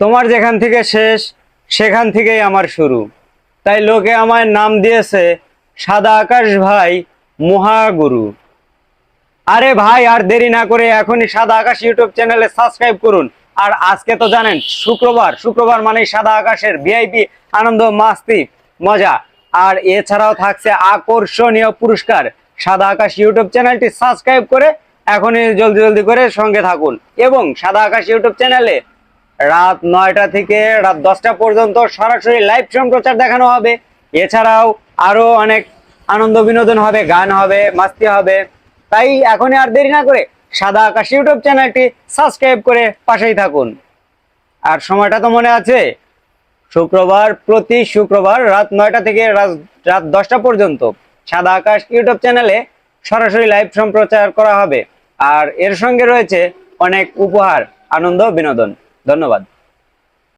তোমার যেখান থেকে শেষ, সেখান থেকেই আমার শুরু। তাই লোকে আমায় নাম দিয়েছে সাদা আকাশ ভাই মহাগুরু। আরে ভাই, আর দেরি না করে এখনই সাদা আকাশ ইউটিউব চ্যানেলে সাবস্ক্রাইব করুন। আর আজকে তো জানেন, শুক্রবার শুক্রবার মানে সাদা আকাশের ভিআইপি আনন্দ, মাস্তি, মজা। আর এছাড়াও থাকছে আকর্ষণীয় পুরস্কার। সাদা আকাশ ইউটিউব চ্যানেলটি সাবস্ক্রাইব করে এখনই জলদি জলদি করে সঙ্গে থাকুন। এবং সাদা আকাশ ইউটিউব চ্যানেলে রাত নয়টা থেকে রাত দশটা পর্যন্ত সরাসরি লাইভ সম্প্রচার দেখানো হবে। এছাড়াও আরও অনেক আনন্দ বিনোদন হবে, গান হবে, মাস্তি হবে। তাই এখনই আর দেরি না করে সাদা আকাশ ইউটিউব চ্যানেলটি সাবস্ক্রাইব করে পাশেই থাকুন। আর সময়টা তো মনে আছে, শুক্রবার প্রতি শুক্রবার রাত নয়টা থেকে রাত দশটা পর্যন্ত সাদা আকাশ ইউটিউব চ্যানেলে সরাসরি লাইভ সম্প্রচার করা হবে। আর এর সঙ্গে রয়েছে অনেক উপহার, আনন্দ, বিনোদন। ধন্যবাদ।